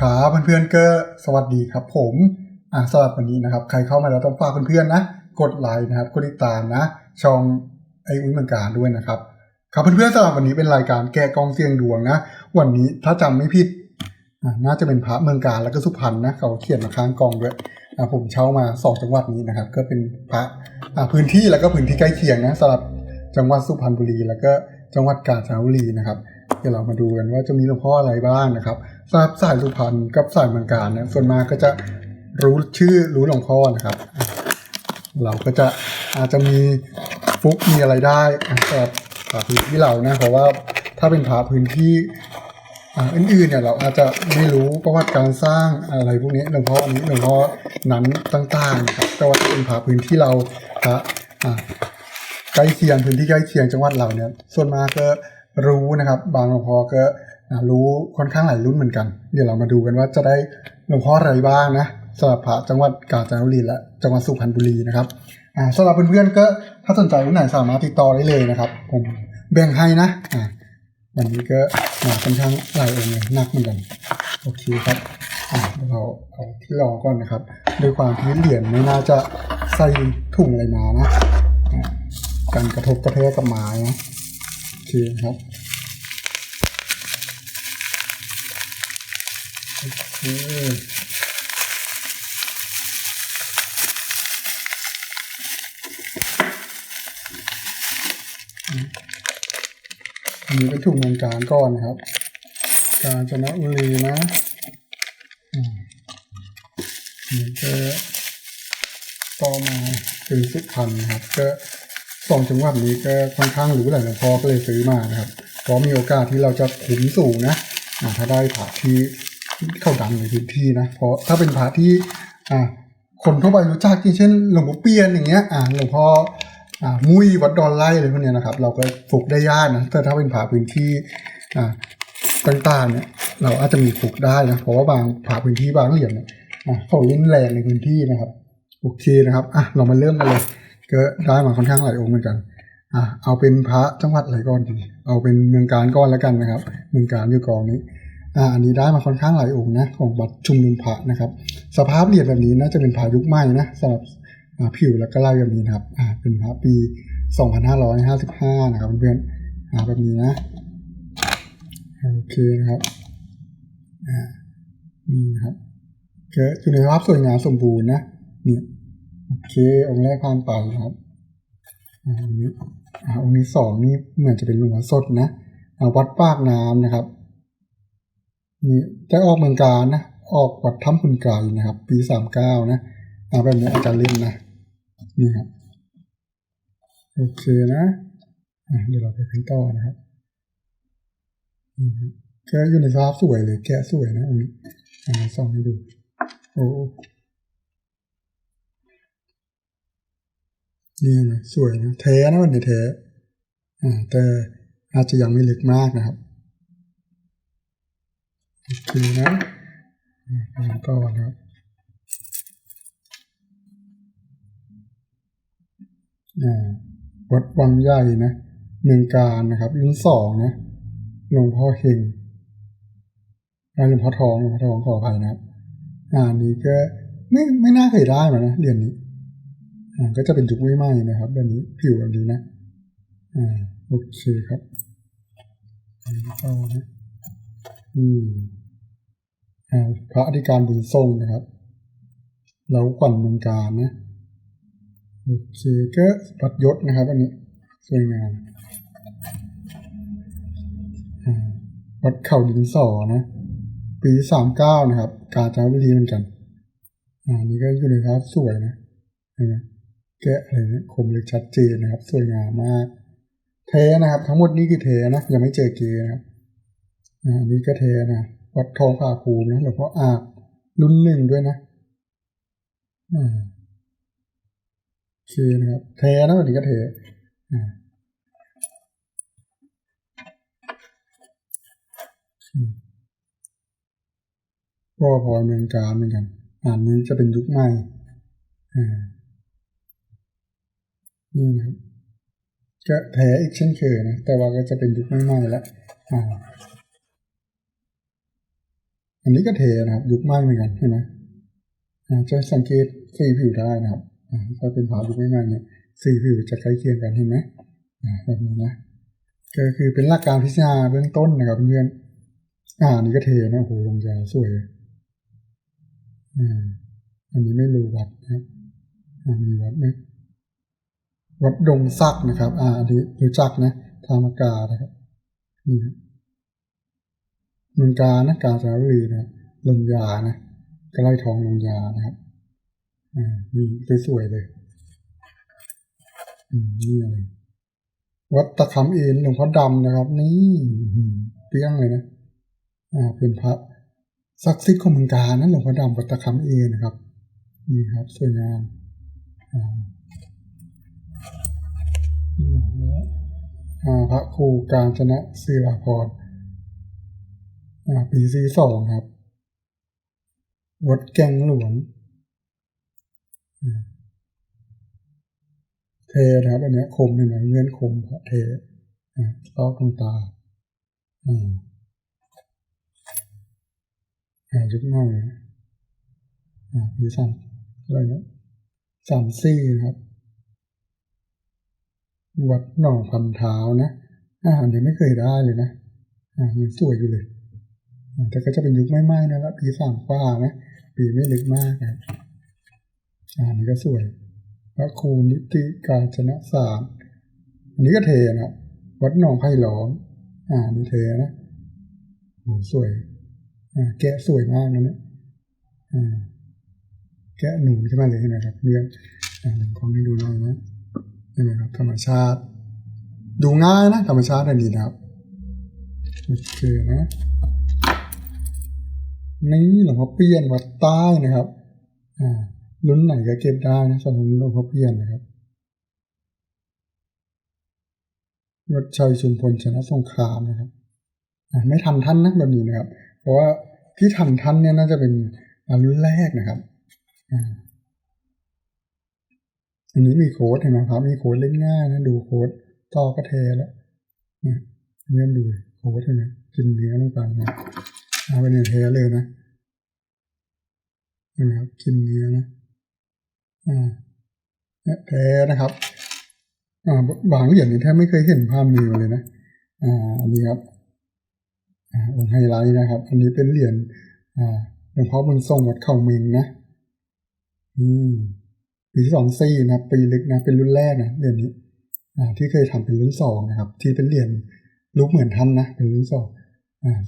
ครับเพื่อนๆก็สวัสดีครับผมอ่าสำหรับวันนี้นะครับ ใครเข้ามาแล้วต้องฝากเพื่อนๆนะ กดไลค์นะครับกดติดตามนะ ช่องไออุ้ยเมืองการด้วยนะครับ ครับเพื่อนๆสำหรับวันนี้เป็นรายการแกะกองเสียงดวงนะ วันนี้ถ้าจำไม่ผิดน่าจะเป็นพระเมืองการแล้วก็สุพรรณนะเขาเขียนมาข้างกองด้วยผมเช่ามาสองจังหวัดนี้นะครับ ก็เป็นพระพื้นที่แล้วก็พื้นที่ใกล้เคียงนะสำหรับจังหวัดสุพรรณบุรี แล้วก็จังหวัดกาญจนบุรีนะครับ เดี๋ยวเรามาดูกันว่าจะมีหลวงพ่ออะไรบ้างนะครับสำหรับสายสุพรรณกับสายเมืองการนะส่วนมากก็จะรู้ชื่อรู้หลวงพ่อนะครับ เราก็จะอาจจะมีฟุกมีอะไรได้สำหรับพื้นที่เรานะเพราะว่าถ้าเป็นพระพื้นที่อื่นๆเนี่ยเราอาจจะไม่รู้ประวัติการสร้างอะไรพวกนี้หลวงพ่ออันนี้หลวงพ่อนั้นต่างๆนะครับแต่ว่าเป็นพระพื้นที่เราพระใกล้เคียงพื้นที่ใกล้เคียงจังหวัดเราเนี่ยส่วนมากก็ รู้นะครับ บางหลวงพ่อก็รู้ค่อนข้างหลายรุ่นเหมือนกัน เดี๋ยวเรามาดูกันว่าจะได้หลวงพ่ออะไรบ้างนะสำหรับพระจังหวัดกาญจนบุรีและจังหวัดสุพรรณบุรีนะครับสำหรับเพื่อนๆก็ถ้าสนใจรุ่นไหนสามารถติดต่อได้เลยนะครับ ผมแบ่งให้นะอันนี้ก็มาค่อนข้างหลายองค์เลยหนักเหมือนกันโอเคครับเราเอาที่รองก่อนนะครับด้วยความที่เหรียญไม่น่าจะใส่ถุงอะไรมานะการกระทบกระแทกกับไม้นะ เคครับโอเคอันนี้เป็นถุงเงินกลางก้อนนะครับ กาญจนบุรีนะอืมนี่ก็ต่อมาเป็นสุพรรณนะครับก็ สองจังหวัดนี้ก็ค่อนข้างรู้แหละหลวงพ่อก็เลยซื้อมานะครับเพราะมีโอกาสที่เราจะขุนสูงนะถ้าได้พระที่เข้าดังในพื้นที่นะเพราะถ้าเป็นพระที่อ่าคนทั่วไปรู้จักอย่างเช่นหลวงพ่เปียนอย่างเงี้ยอ่าหลวงพ่ออ่ามุ้ยวัดดอนไล่อะไรพวกเนี้ยนะครับ เราก็ฝึกได้ยากนะแต่ถ้าเป็นพระพื้นที่อ่าต่างๆเนี่ยเราอาจจะมีฝึกได้นะเพราะว่าบางพระพื้นที่บางเหรียญเนี่ยอ่าเขาเล่นแรงในพื้นที่นะครับโอเคนะครับอะเรามาเริ่มกันเลย ก็ได้มาค่อนข้างหลายองค์เหมือนกันอะเอาเป็นพระจังหวัดอะไรก่อนดีเอาเป็นเมืองการก่อนแล้วกันนะครับ เมืองการอยู่กองนี้อ่าอันนี้ได้มาค่อนข้างหลายองค์นะของบัตรชุมนุมพระนะครับ สภาพเหรียญแบบนี้น่าจะเป็นพระยุคใหม่นะสำหรับผิวแล้วก็ลายแบบนี้นะครับอ่าเป็นพระปี 2555 นะครับเพื่อนๆอ่าแบบนี้นะโอเคนะครับอ่านี่นะครับก็อยู่ในสภาพสวยงามสมบูรณ์นะเนี่ย โอเคองค์แรกผ่านไปนะครับองค์นี้อ่าองค์นี้สองนี่เหมือนจะเป็นหลวงสดนะอ่าวัดปากน้ำนะครับนี่ได้ออกเมืองการนะออกวัดถ้ำคุณไกรนะครับ ปีสามเก้านะอ่าแบบนี้อาจารย์เล่นนะนี่ครับโอเคนะเดี๋ยวเราไปขั้นต่อนะครับนี่ครับก็อยู่ในสภาพสวยเลยแกะสวยนะองค์นี้อ่าสองให้ดูโอ้ นี่นะสวยนะแท้นะวันนี้แท้อ่าแต่อาจจะยังไม่ลึกมากนะครับโอเคนะอ่าไปต่อนะครับอ่าวัดวังใหญ่นะเมืองการนะครับรุ่นสองนะหลวงพ่อเฮงหลวงพ่อทองหลวงพ่อทองขออภัยนะครับ อ่านี้ก็ไม่ไม่น่าเคยได้มานะเรียญนี้ ก็จะเป็นจุกไม่ไหม้นะครับ แบบนี้ผิวแบบนี้นะอ่าโอเคครับอันนี้เข้านะอืมอ่าพระอธิการบุญทรงนะครับเราขวัญเมืองการนะโอเคก็ปัดยศนะครับอันนี้สวยงามอ่าวัดเข่าดินสอนะ ปีสามเก้านะครับ กาญจนบุรีเหมือนกัน อ่านี่ก็อยู่ในครับสวยนะเห็นไหม แกะอะไรเนี่ยคมเลึกชัดเจนนะครับ สวยงามมาก เทนะครับ ทั้งหมดนี้คือเทนะยังไม่เจอเกนะครับอ่านี่ก็เทนะวัดทองผาภูมินะหลวงพ่ออาบรุ่นหนึ่งด้วยนะอ่าโอเคนะครับเทนะวันนี้ก็เทอ่าก็พอเมืองกาเหมือนกัน อ่านนี้จะเป็นยุคใหม่อ่า นี่นะครับก็แท้อีกเช่นเคยนะ แต่ว่าก็จะเป็นยุคใหม่ๆแล้วอ่าอันนี้ก็เทนะครับ ยุคใหม่เหมือนกันเห็นไหมอ่าจะสังเกตสีผิวได้นะครับอ่าถ้าเป็นผายุคใหม่ๆเนี่ยสีผิวจะใกล้เคียงกันเห็นไหมอ่าแบบนี้นะก็คือเป็นหลักการพิจารณาเบื้องต้นนะครับเพื่อนอ่านนี้ก็เทนะโอ้โหลงยาสวยอ่าอันนี้ไม่รู้วัดนะครับอ่ามีวัดไหม วัดดงซักนะครับอ่าอันนี้รู้จักนะธามกานะครับนี่ครับมืองกานะกาญจนบุรีนะลงยานะก็ไล่ทองลงยานะครับอ่านี่สวยๆเลยอืมนี่อะไรวัดตะคำเอ็นหลวงพ่อดำนะครับ นี่เปี้ยงเลยนะอ่าเป็นพระศักดิ์สิทธิ์ของเมืองกานะหลวงพ่อดำวัดตะคำเอ็นนะครับนี่ครับ สวยงามอ่า พระครูกาญจนะศิลาพรปีซีสองครับ วัดแกงหลวนอ่าเทนะครับอันเนี้ยคมเห็นไหมเงื่อนคมพระเทาลอกตรงตาอ่าอ่ายุคใหม่อ่าปีสามอะไรเนี้ยสามซี่นะครับ วัดหนองพันเท้านะอาหารนี้ไม่เคยได้เลยนะอ่ายังสวยอยู่เลย แต่ก็จะเป็นยุคไม่ไม้นะครับปีสามกว่านะปีไม่ลึกมากนะครับอ่านี่ก็สวยพระครูนิติกาญจนศาสตร์อันนี้ก็เทนะวัดหนองไผ่หลอมอ่านี่เทนะโอ้สวย อ่า แกะสวยมากนะเนี่ยอ่าแกะหนูใช่ไหมเลยนไหมครับเรียนอ่าผมขอให้ดูหน่อยนะ เห็นไหมครับธรรมชาติ ดูง่ายนะธรรมชาติอันนี้นะครับโอเคนะนี่หลวงพ่อเปี้ยนวัดใต้นะครับ อ่ารุ่นไหนก็เก็บได้นะสำหรับหลวงพ่อเปี้ยนนะครับวัดชัยชุมพลชนะสงครามนะครับอ่าไม่ทันท่านนะแบบนี้นะครับ เพราะว่าที่ทันท่านเนี่ยน่าจะเป็นรุ่นแรกนะครับอ่า อันนี้มีโค้ดเห็นไหมครับ มีโค้ดเล่นง่ายนะดูโค้ดต่อกระเทแล้วนี่ยเลื่อนดูโค้ดเห็นไหมกินเนื้อลงไปนะเอาไปในเทเลยนะเห็นไหมครับกินเนื้อนะอ่าเนี่ยแท้นะครับอ่าบางเหรียญนี่แทบไม่เคยเห็นภาพมือเลยนะอ่าอันนี้ครับอ่าองค์ไฮไลท์นะครับ อันนี้เป็นเหรียญอ่าหลวงพ่อบุญทรงวัดเข่าเมงนะอืม ปีสองสี่นะปีลึกนะเป็นรุ่นแรกนะเหรียญนี้ที่เคยทำเป็นรุ่นสองนะครับ ที่เป็นเหรียญรูปเหมือนท่านนะเป็นรุ่นสอง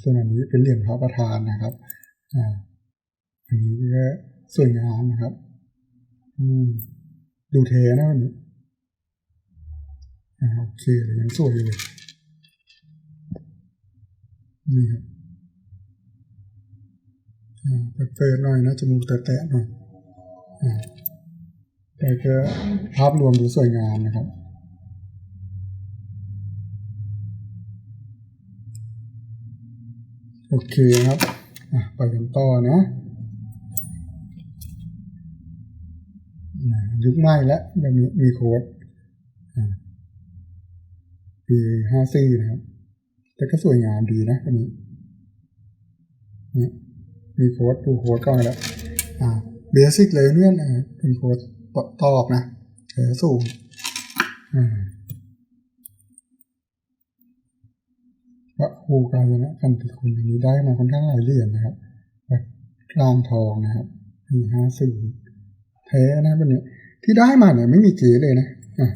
ส่วนอันนี้เป็นเหรียญพระประธานนะครับอันนี้ก็สวยงามนะครับ อืมดูเทนะวันนี้อ่าโอเคยังสวยอยู่เลยนี่ครับเปิดๆหน่อยนะจมูกแตะๆหน่อย แต่ก็ภาพรวมดูสวยงามนะครับ โอเคครับไปกันต่อนะยุคใหม่แล้วแบบนี้มีโค้ดปีห้าสี่นะครับ แต่ก็สวยงามดีนะอันนี้มีโค้ดดูโค้ดก่อนแล้วเบสิกเลยเพื่อนอ่าเป็นโค้ด ตอกนะแถวสูงอ่าพระครูกาญนะกันติคุณอันนี้ได้มาค่อนข้างหลายเหรียญนะครับแบบกลางทองนะครับปีห้าสี่แท้นะวันนี้ที่ได้มาเนี่ยไม่มีเจเลยนะอะ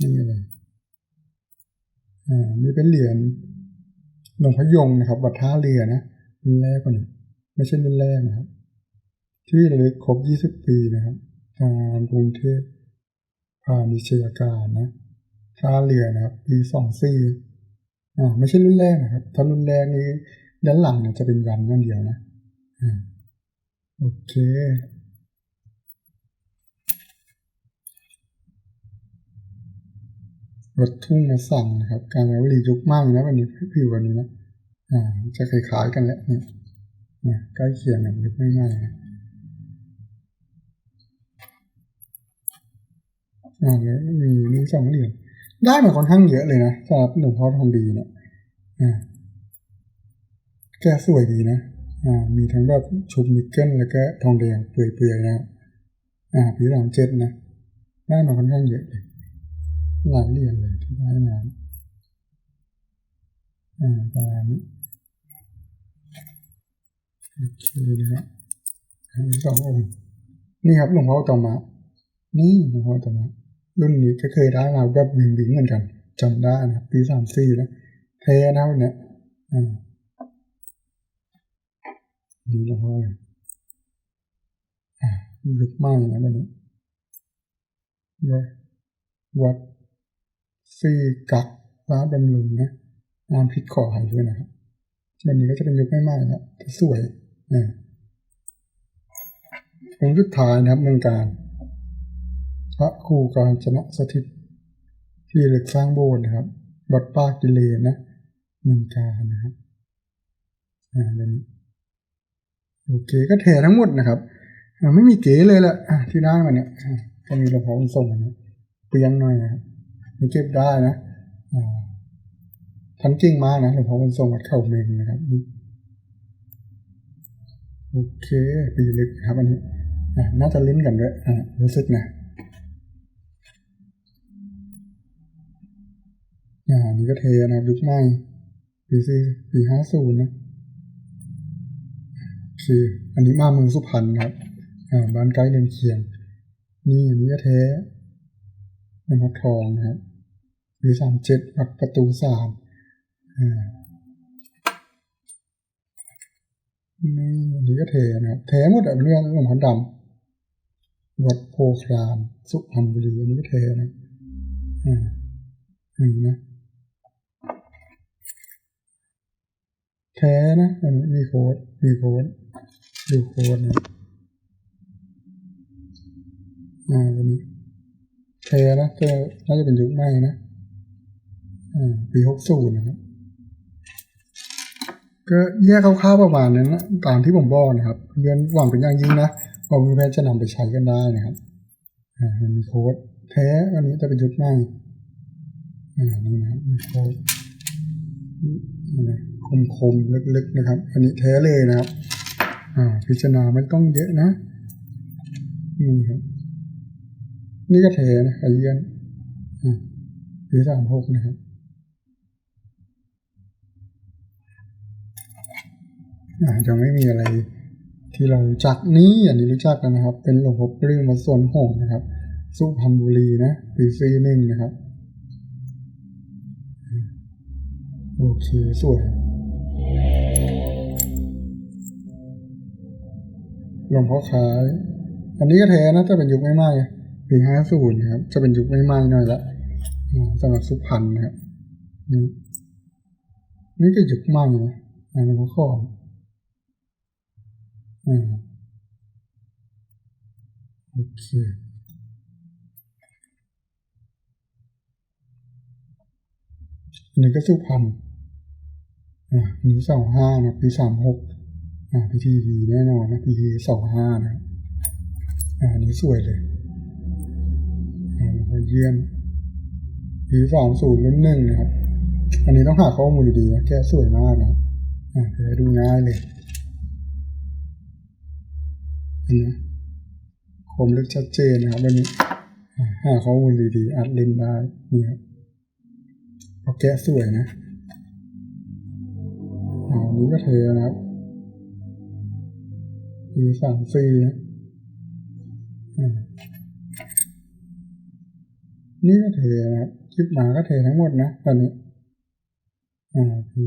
นี่เลยอ่านี่เป็นเหรียญหลวงพยงนะครับวัดท่าเรือนะรุ่นแรกก่อนนี้ไม่ใช่รุ่นแรกนะครับ ที่ระลึกครบ20ปีนะครับ ทางกรุงเทพพาณิชยการนะท่าเรือนะครับปี24อ่าไม่ใช่รุ่นแรกนะครับ ถ้ารุ่นแรกนี้ด้านหลังเนี่ยจะเป็นยันอย่างเดียวนะอ่าโอเครถทุ่งมาสั่งนะครับ การวลียุคมากนะวันนี้ผิววันนี้นะอ่าจะคล้ายๆกันแหละเนี่ยนะใกล้เคียงกันยุคไม่ง่ายนะอ่าแล้ว มีมีสองเหรียญได้มาค่อนข้างเยอะเลยนะสำหรับหลวงพ่อทองดีเนี่ยอ่าแกสวยดีนะอ่ามีทั้งแบบชุบนิกเกิลแล้วก็ทองแดงเปื่อยๆนะอ่าปีสามเจ็ดนะได้มาค่อนข้างเยอะเลยหลายเหรียญเลยที่ได้มาอ่าประมาณนี้โอเคนะครับอันนี้สององค์นี่ครับหลวงพ่อต่อมานี่หลวงพ่อต่อมา รุ่นนี้ก็เคยได้มาแบบวิงวิงเหมือนกันจำได้นะปีสามสี่แล้วเทนะวันเนี้ยอ่านี่ลวงพ่อเลยอ่าลึกมากนะวันนี้วัดซีกักร้านบำรุงนะงานพิษขอหายด้วยนะครับวันนี้ก็จะเป็นยุคไม่มากนะสวยนะองค์สุดท้ายนะครับเมืองการ พระครูกาญจนะสถิต ที่เหล็กสร้างโบสถ์นะครับวัดป้ากิเลนนะเมืองกานะครับอ่าเดี๋ยวนี้โอเคก็แถทั้งหมดนะครับไม่มีเก๋เลยละอ่าที่ได้มาเนี่ยก็มีหลวงพ่อบุญส่งอันนี้เปลี่ยนหน่อยนะครับมีเก็บได้นะท่านเก่งมากนะหลวงพ่อบุญส่งวัดเข่าเมงนะครับนี่โอเคปีลึกครับอันนี้น่าจะลิ้นกันด้วยรู้สึกนะ อ่านี่ก็เทนะครับยุคใหม่ปีสี่ปีห้าศูนย์นะโอเคอันนี้มาเมืองสุพรรณครับ อ่าบ้านใกล้เรือนเคียง นี่อันนี้ก็เทนำมาทองนะครับปีสามเจ็ดวัดประตูสามอ่านี่อันนี้ก็เทนะครับเทหมดอะเรื่องหลวงพ่อดำวัดโพครามสุพรรณบุรีอันนี้ก็เทนะอ่าหนึ่งนะ แท้นะอันนี้มีโค้ดมีโค้ดดูโค้ดนะอ่าอันนี้แท้นะก็น่าจะเป็นยุคใหม่นะอ่าปีหกศูนย์นะครับก็แยกคร่าวๆประมาณนั้นนะตามที่ผมบอกนะครับเรียนหวังเป็นอย่างยิ่งนะว่ามือแพทย์จะนำไปใช้กันได้นะครับอ่ามีโค้ดแท้อันนี้จะเป็นยุคใหม่อ่านี่นะครับมีโค้ดนี่นะ คมๆลึกๆนะครับ อันนี้แท้เลยนะครับอ่าพิจารณาไม่ต้องเยอะนะนี่ครับนี่ก็แท้นะไอเยียนอ่าปีสามหกนะครับอ่าจะไม่มีอะไรที่เราจักนี้อันนี้รู้จักกันนะครับ เป็นหลวงพ่อปลื้มมาส่วนหงนะครับ สุพรรณบุรีนะปีซีหนึ่งนะครับ โอเค สวย หลวงพ่อขาย อันนี้ก็แท้นะจะเป็นยุคไม่ไหม้ปีห้าศูนย์นะครับ จะเป็นยุคไม่ไหม้หน่อยละอ่าสำหรับสุพรรณนะครับนี่นี่ก็ยุคใหม่นะอันนี้ก็ข้ออ่าโอเคอันนี้ก็สุพรรณ อ่านี่สองห้านะปีสามหกอ่าพิธีดีแน่นอนนะปีสองห้านะอ่าอันนี้สวยเลยอ่าแล้วก็เยี่ยมปีสามศูนย์รุ่นหนึ่งนะครับอันนี้ต้องหาข้อมูลดีๆนะแกสวยมากนะอ่าเดี๋ยวดูง่ายเลยเห็นไหมคมลึกชัดเจนนะครับวันนี้อ่าหาข้อมูลดีๆอัดเล่นได้นี่ครับเพราะแกสวยนะ นี้ก็เทนะครับปีสามสี่นะนี่ก็เทนะครับคลิปหมาก็เททั้งหมดนะตอนนี้ อ่าปี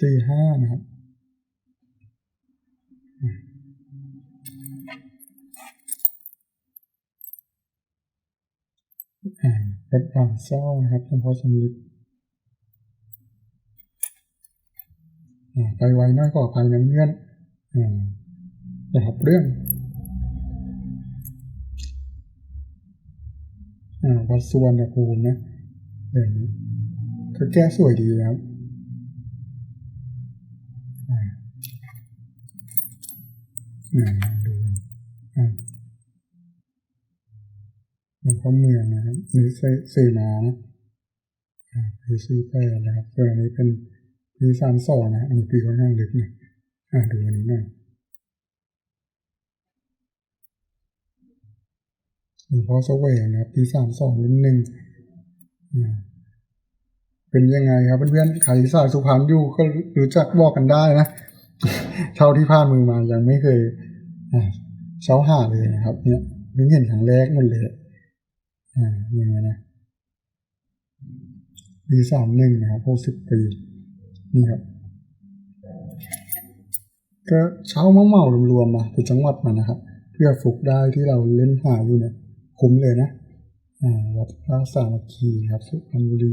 สี่ห้านะครับอ่าเป็นบางซ่อนะครับหลวงพ่อสำลิดา ไปไวน้อยกว่าไปน้ำเงื่อนอ่นะครับเรื่องอ่าวัดสวรรณภูมินะเดี๋ยวนี้ก็แก้สวยดีนะครับอ่าอ่าดูอ่าหลวงพ่อเมืองนะครับนี่เซมานะอ่าปีสี่แปดนะครับส่วนอันนี้ ปีสามสองนะอันนี้ปีค่อนข้างลึกนะอ่าดูอันนี้หน่อยหลวงพ่อสวงนะปีสามสองรุ่นหนึ่งเป็นยังไงครับเพื่อนๆใครสายสุพรรณอยู่ก็รู้จักบอกกันได้นะเท่าที่ผ่านมือมายังไม่เคยเช้าหาเลยนะครับ เนี่ยเพิ่งเห็นครั้งแรกหมดเลยอ่ายังไงนะปีสามหนึ่งนะครับหกสิบปี นี่ครับ ก็เช้าเมาเมารวมๆมาเป็นจังหวัดมานะครับ เพื่อฝึกได้ที่เราเล่นหาอยู่เนี่ยคุ้มเลยนะอ่าวัดพระสามัคคีครับสุพรรณบุรี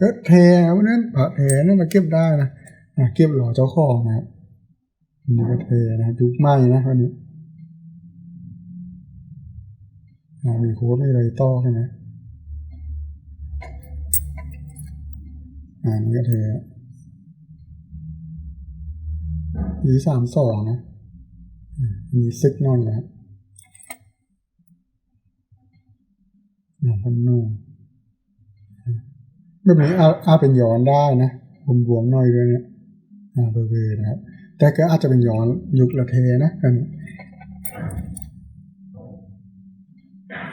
ก็เทครับเพราะฉะนั้นพระเทนั่นมาเก็บได้นะอ่าเก็บหล่อเจ้าของนะครับอันนี่ก็เทนะยุคใหม่นะวันนี้อ่ามีโค้ดมีอะไรต่อใช่ไหม อ่านี่ก็เทปีสามสองนะอันนี้ซึกนอนะครับหลวงพ่อนุ่มแบบนี้อาอาเป็นย้อนได้นะบวมๆหน่อยด้วยเนี่ยอาเบอร์ๆนะครับ แต่ก็อาจจะเป็นย้อนยุคละเทนะอันนี้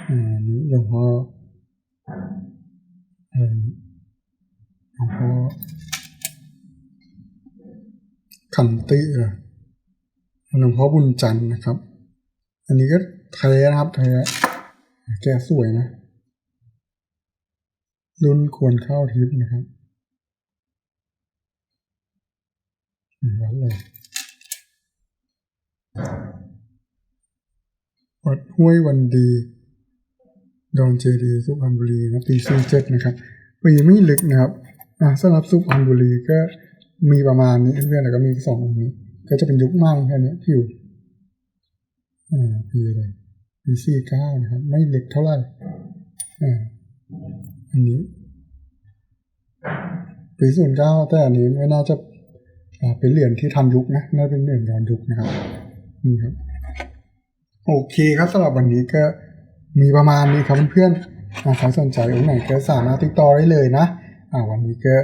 อ่านี่หลวงพ่อเออ หลวงพ่อขันติเหรอหลวงพ่อบุญจันทร์นะครับ อันนี้ก็แท้นะครับแท้แกสวยนะ รุ่นควรเข้าทิพย์นะครับอืมวัดเลยวัดห้วยวันดี ดอนเจดีสุพรรณบุรีนะปีสี่เจ็ดนะครับปีไม่ลึกนะครับ อ่าสำหรับสุพรรณบุรีก็มีประมาณนี้เพื่อนๆแล้วก็มีสององค์นี้ ก็จะเป็นยุคใหม่แค่นี้ผิวอ่าปีอะไรปีสี่เก้านะครับ ไม่เล็กเท่าไหร่อ่าอันนี้ปีศูนย์เก้าแต่อันนี้ไม่น่าจะเป็นเหรียญที่ทันยุคนะน่าเป็นเหรียญย้อนยุคนะครับนี่ครับ โอเคครับสำหรับวันนี้ก็มีประมาณนี้ครับเพื่อนๆใครสนใจองค์ไหนก็สามารถติดต่อได้เลยนะ วันนี้ก็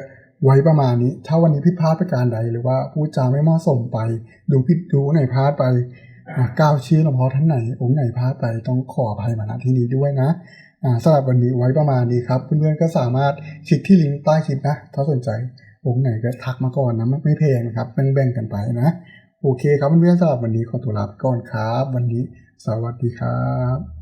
ไว้ประมาณนี้ ถ้าวันนี้ผิดพลาดประการใด หรือว่าพูดจาไม่เหมาะสมไป ดูผิดดูไหนพลาดไปก้าวชื่อหลวงพ่อท่านไหน องค์ไหนพลาดไปต้องขออภัยมาณที่นี้ด้วยนะสำหรับวันนี้ไว้ประมาณนี้ครับ เพื่อนๆก็สามารถคลิกที่ลิงก์ใต้คลิปนะ ถ้าสนใจองค์ไหนก็ทักมาก่อนนะไม่แพงนะครับแบ่งๆกันไปนะโอเคครับเพื่อนๆสำหรับวันนี้ขอตัวลาไปก่อนครับ วันนี้สวัสดีครับ